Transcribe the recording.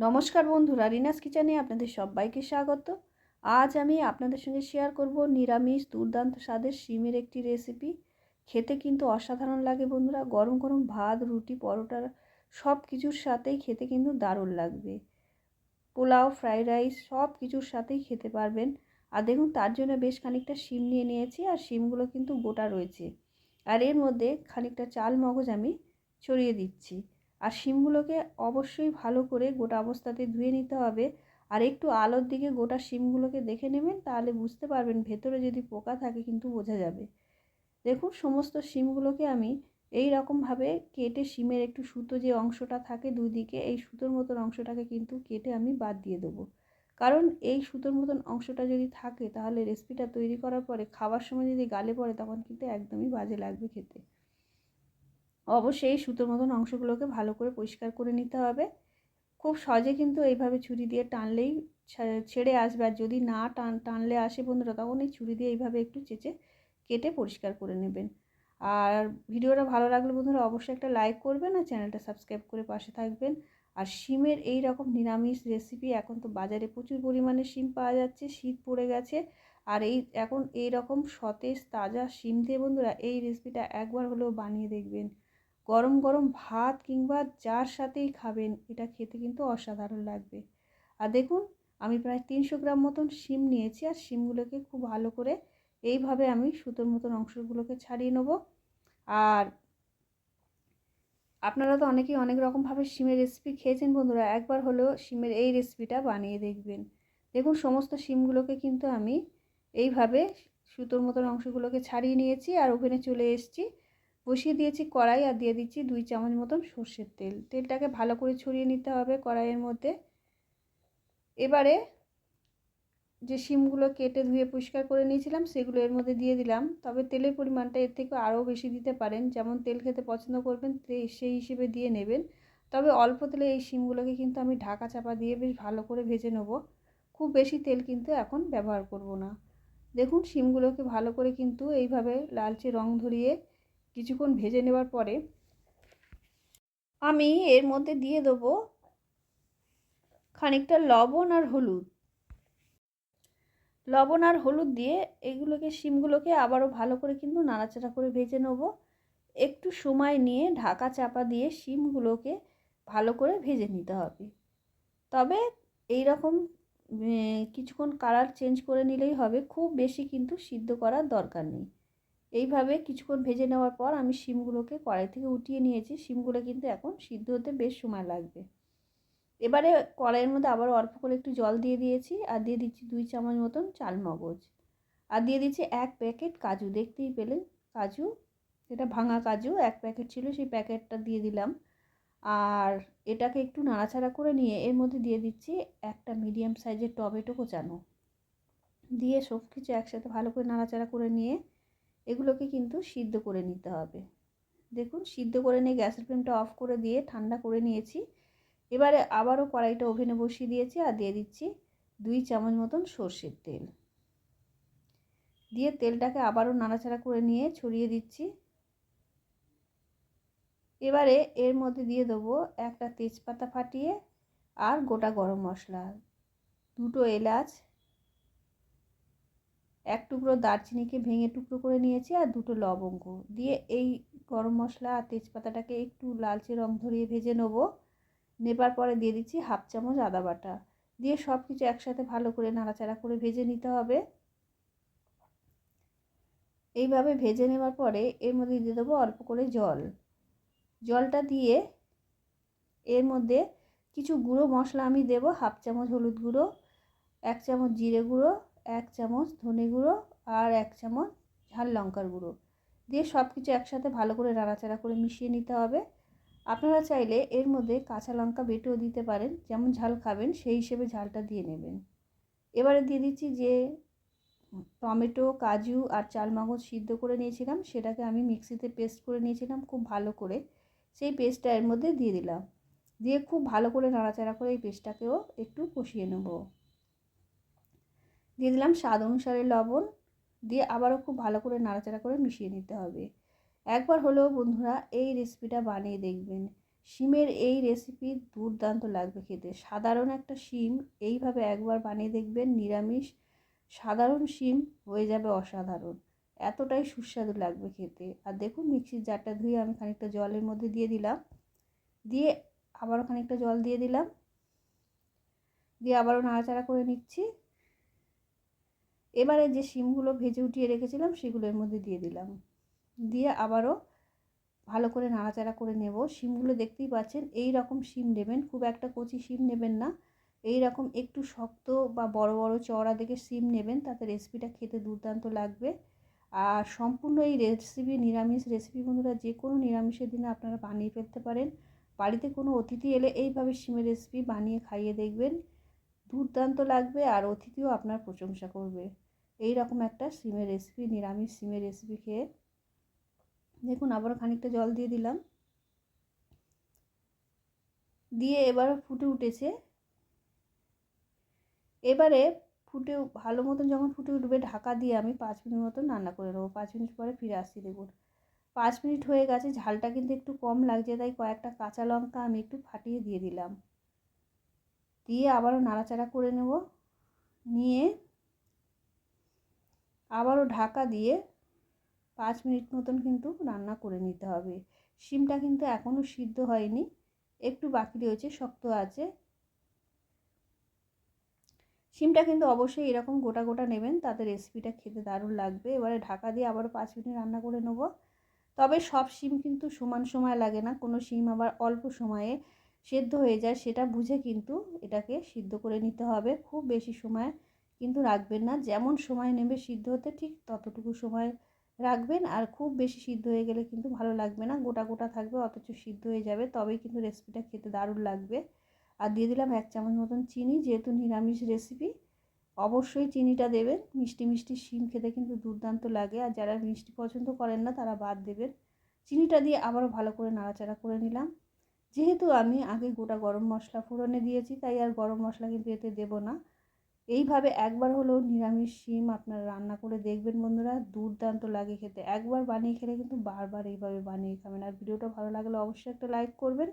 নমস্কার বন্ধুরা, রিনাস কিচেনে আপনাদের সবাইকে স্বাগত। আজ আমি আপনাদের সঙ্গে শেয়ার করব নিরামিষ দুর্দান্ত স্বাদের শিমের একটি রেসিপি খেতে কিন্তু অসাধারণ লাগে বন্ধুরা, গরম গরম ভাত, রুটি, পরোটা সব কিছুর সাথেই খেতে কিন্তু দারুণ লাগবে। পোলাও ফ্রাইড রাইস সব কিছুর সাথেই খেতে পারবেন। আর দেখুন, তার জন্য বেশ খানিকটা শিম নিয়ে নিয়েছি আর শিমগুলো কিন্তু গোটা রয়েছে। আর এর মধ্যে খানিকটা চাল মগজ আমি ছড়িয়ে দিচ্ছি। আর শিমগুলোকে অবশ্যই ভালো করে গোটা অবস্থাতে ধুয়ে নিতে হবে। আর একটু আলোর দিকে গোটা শিমগুলোকে দেখে নেবেন, তাহলে বুঝতে পারবেন ভেতরে যদি পোকা থাকে কিন্তু বোঝা যাবে। দেখুন, সমস্ত শিমগুলোকে আমি এই রকমভাবে কেটে শিমের একটু সুতো যে অংশটা থাকে দুই দিকে এই সুতোর মতন অংশটাকে কিন্তু কেটে আমি বাদ দিয়ে দেবো। কারণ এই সুতোর মতন অংশটা যদি থাকে, তাহলে রেসিপিটা তৈরি করার পরে খাওয়ার সময় যদি গালে পড়ে, তখন কিন্তু একদমই বাজে লাগবে খেতে। অবশ্যই সুতোর মতন অংশগুলোকে ভালো করে পরিষ্কার করে নিতে হবে। খুব সহজে কিন্তু এইভাবে ছুরি দিয়ে টানলেই ছেড়ে আসবে। আর যদি না টান, টানলে আসে বন্ধুরা, তখন এই ছুরি দিয়ে এইভাবে একটু চেঁচে কেটে পরিষ্কার করে নেবেন। আর ভিডিওটা ভালো লাগলে বন্ধুরা, অবশ্যই একটা লাইক করবেন আর চ্যানেলটা সাবস্ক্রাইব করে পাশে থাকবেন। আর শিমের এই রকম নিরামিষ রেসিপি এখন তো বাজারে প্রচুর পরিমাণে শিম পাওয়া যাচ্ছে, শীত পড়ে গেছে। আর এই, এখন এই রকম সতেজ, তাজা শিম দিয়ে বন্ধুরা, এই রেসিপিটা একবার হলেও বানিয়ে দেখবেন। গরম গরম ভাত কিংবা যার সাথেই খাবেন, এটা খেতে কিন্তু অসাধারণ লাগবে। আর দেখুন, আমি প্রায় তিনশো গ্রাম মতন শিম নিয়েছি আর শিমগুলোকে খুব ভালো করে এইভাবে আমি সুতোর মতন অংশগুলোকে ছাড়িয়ে নেব। আর আপনারা তো অনেকেই অনেক রকমভাবে শিমের রেসিপি খেয়েছেন বন্ধুরা, একবার হলেও শিমের এই রেসিপিটা বানিয়ে দেখবেন। দেখুন, সমস্ত শিমগুলোকে কিন্তু আমি এইভাবে সুতোর মতন অংশগুলোকে ছাড়িয়ে নিয়েছি আর ওভেনে চলে এসেছি। বসিয়ে দিয়েছি কড়াই আর দিয়ে দিচ্ছি দুই চামচ মতন সর্ষের তেল। তেলটাকে ভালো করে ছড়িয়ে নিতে হবে কড়াইয়ের মধ্যে। এবারে যে শিমগুলো কেটে ধুয়ে পরিষ্কার করে নিয়েছিলাম, সেগুলো এর মধ্যে দিয়ে দিলাম। তবে তেলের পরিমাণটা এর থেকে আরও বেশি দিতে পারেন। যেমন তেল খেতে পছন্দ করবেন সেই হিসেবে দিয়ে নেবেন। তবে অল্প তেলে এই শিমগুলোকে কিন্তু আমি ঢাকা চাপা দিয়ে বেশ ভালো করে ভেজে নেব। খুব বেশি তেল কিন্তু এখন ব্যবহার করব না। দেখুন, শিমগুলোকে ভালো করে কিন্তু এইভাবে লালচে রং ধরিয়ে কিছুক্ষণ ভেজে নেওয়ার পরে আমি এর মধ্যে দিয়ে দেবো খানিকটা লবণ আর হলুদ। লবণ আর হলুদ দিয়ে এগুলোকে, শিমগুলোকে আবারও ভালো করে কিন্তু নাড়াচাড়া করে ভেজে নেব। একটু সময় নিয়ে ঢাকা চাপা দিয়ে শিমগুলোকে ভালো করে ভেজে নিতে হবে। তবে এই রকম কিছুক্ষণ কালার চেঞ্জ করে নিলেই হবে। খুব বেশি কিন্তু সিদ্ধ করার দরকার নেই। এইভাবে কিছুক্ষণ ভেজে নেওয়ার পর আমি শিমগুলোকে কড়াই থেকে উঠিয়ে নিয়েছি। শিমগুলো কিন্তু এখন সিদ্ধ হতে বেশ সময় লাগবে। এবারে কড়াইয়ের মধ্যে আবার অল্প করে একটু জল দিয়ে দিয়েছি আর দিয়ে দিচ্ছি দুই চামচ মতন চাল মগজ আর দিয়ে দিচ্ছি এক প্যাকেট কাজু। দেখতেই পেলেন কাজু এটা ভাঙা কাজু, এক প্যাকেট ছিল, সেই প্যাকেটটা দিয়ে দিলাম। আর এটাকে একটু নাড়াচাড়া করে নিয়ে এর মধ্যে দিয়ে দিচ্ছি একটা মিডিয়াম সাইজের টমেটো কোচানো। দিয়ে সব কিছু একসাথে ভালো করে নাড়াচাড়া করে নিয়ে এগুলোকে কিন্তু সিদ্ধ করে নিতে হবে। দেখুন, সিদ্ধ করে নিয়ে গ্যাসের ফ্লেমটা অফ করে দিয়ে ঠান্ডা করে নিয়েছি। এবারে আবারও কড়াইটা ওভেনে বসিয়ে দিয়েছি আর দিয়ে দিচ্ছি দুই চামচ মতন সর্ষের তেল। দিয়ে তেলটাকে আবারও নাড়াচাড়া করে নিয়ে ছড়িয়ে দিচ্ছি। এবারে এর মধ্যে দিয়ে দেবো একটা তেজপাতা ফাটিয়ে আর গোটা গরম মশলা। দুটো এলাচ এক টুকরো দারচিনিকে ভেঙে টুকরো করে নিয়েছি আর দুটো লবঙ্গ। দিয়ে এই গরম মশলা আর তেজপাতাটাকে একটু লালচে রং ধরিয়ে ভেজে নেব। নেবার পরে দিয়ে দিচ্ছি হাফ চামচ আদা বাটা। দিয়ে সব কিছু একসাথে ভালো করে নাড়াচাড়া করে ভেজে নিতে হবে। এইভাবে ভেজে নেওয়ার পরে এর মধ্যে দিয়ে দেবো অল্প করে জল। জলটা দিয়ে এর মধ্যে কিছু গুঁড়ো মশলা আমি দেব, হাফ চামচ হলুদ গুঁড়ো, এক চামচ জিরে গুঁড়ো এক চামচ ধনে গুঁড়ো আর এক চামচ ঝাল লঙ্কার গুঁড়ো। দিয়ে সব কিছু একসাথে ভালো করে নাড়াচাড়া করে মিশিয়ে নিতে হবে। আপনারা চাইলে এর মধ্যে কাঁচা লঙ্কা বেটেও দিতে পারেন, যেমন ঝাল খাবেন সেই হিসেবে ঝালটা দিয়ে নেবেন। এবারে দিয়ে দিচ্ছি যে টমেটো, কাজু আর চালমগজ সিদ্ধ করে নিয়েছিলাম, সেটাকে আমি মিক্সিতে পেস্ট করে নিয়েছিলাম খুব ভালো করে। সেই পেস্টটা এর মধ্যে দিয়ে দিলাম। দিয়ে খুব ভালো করে নাড়াচাড়া করে এই পেস্টটাকেও একটু কষিয়ে নেব। দিয়ে দিলাম স্বাদ অনুসারে লবণ দিয়ে আবারও খুব ভালো করে নাড়াচাড়া করে মিশিয়ে নিতে হবে। একবার হলেও বন্ধুরা এই রেসিপিটা বানিয়ে দেখবেন। শিমের এই রেসিপি দুর্দান্ত লাগবে খেতে। সাধারণ একটা শিম এইভাবে একবার বানিয়ে দেখবেন নিরামিষ। সাধারণ শিম হয়ে যাবে অসাধারণ। এতটাই সুস্বাদু লাগবে খেতে। আর দেখুন মিক্সির জারটা ধুয়ে আমি খানিকটা জলের মধ্যে দিয়ে দিলাম। দিয়ে আবারও খানিকটা জল দিয়ে দিলাম। দিয়ে আবারও নাড়াচাড়া করে নিচ্ছি। এবারে যে শিমগুলো ভেজে উঠিয়ে রেখেছিলাম, সেগুলো এর মধ্যে দিয়ে দিলাম। দিয়ে আবারও ভালো করে নাড়াচাড়া করে নেব। শিমগুলো দেখতেই পাচ্ছেন এই রকম শিম নেবেন, খুব একটা কচি শিম নেবেন না। এই রকম একটু শক্ত বা বড় বড় চড়া দেখে শিম নেবেন, তাতে রেসিপিটা খেতে দুর্দান্ত লাগবে। আর সম্পূর্ণ এই রেসিপি নিরামিষ রেসিপি বন্ধুরা, যে কোনো নিরামিষের দিনে আপনারা বানিয়ে ফেলতে পারেন। বাড়িতে কোনো অতিথি এলে এইভাবে শিমের রেসিপি বানিয়ে খাইয়ে দেখবেন। দুর্দান্ত লাগবে আর অতিথিও আপনার প্রশংসা করবে। এই রকম একটা সিমের রেসিপি নিরামিষ সিমের রেসিপি খেয়ে। দেখুন আবার খানিকটা জল দিয়ে দিলাম। দিয়ে এবার ফুটে উঠেছে। এবারে ফুটে, ভালো মতন যখন ফুটে উঠবে, ঢাকা দিয়ে আমি পাঁচ মিনিট মতন রান্না করে নেব। পাঁচ মিনিট পরে ফিরে আসছি, দেখুন। পাঁচ মিনিট হয়ে গেছে, ঝালটা কিন্তু একটু কম লাগছে, তাই কয়েকটা কাঁচা লঙ্কা আমি একটু ফাটিয়ে দিয়ে দিলাম। দিয়ে আবারও নাড়াচাড়া করে নেব। নিয়ে আবারও ঢাকা দিয়ে পাঁচ মিনিট মতন কিন্তু রান্না করে নিতে হবে। শিমটা কিন্তু এখনও সিদ্ধ হয়নি, একটু বাকি রয়েছে, শক্ত আছে। শিমটা কিন্তু অবশ্যই এরকম গোটা গোটা নেবেন, তাতে রেসিপিটা খেতে দারুণ লাগবে। এবারে ঢাকা দিয়ে আবারও পাঁচ মিনিট রান্না করে নেব। তবে সব শিম কিন্তু সমান সময় লাগে না, কোনো শিম আবার অল্প সময়ে সেদ্ধ হয়ে যায়, সেটা বুঝে কিন্তু এটাকে সিদ্ধ করে নিতে হবে। খুব বেশি সময় কিন্তু রাখবেন না। যেমন সময় নেবে সিদ্ধ হতে, ঠিক ততটুকু সময় রাখবেন। আর খুব বেশি সিদ্ধ হয়ে গেলে কিন্তু ভালো লাগবে না। গোটা গোটা থাকবে, অথচ সিদ্ধ হয়ে যাবে। তবেই কিন্তু রেসিপিটা খেতে দারুণ লাগবে। আর দিয়ে দিলাম এক চামচ মতন চিনি, যেহেতু নিরামিষ রেসিপি, অবশ্যই চিনিটা দেবেন। মিষ্টি মিষ্টি শিম খেতে কিন্তু দুর্দান্ত লাগে। আর যারা মিষ্টি পছন্দ করেন না, তারা বাদ দেবেন। চিনিটা দিয়ে আবারও ভালো করে নাড়াচাড়া করে নিলাম। যেহেতু আমি আগে গোটা গরম মশলা ফোড়নে দিয়েছি, তাই আর গরম মশলা কিন্তু এতে দেবো না। এইভাবে একবার হলেও নিরামিষ শিম আপনারা রান্না করে দেখবেন বন্ধুরা, দুর্দান্ত লাগে খেতে। একবার বানিয়ে খেলে কিন্তু বারবার এইভাবে বানিয়ে খাবেন। আর ভিডিওটা ভালো লাগলে অবশ্যই একটা লাইক করবেন।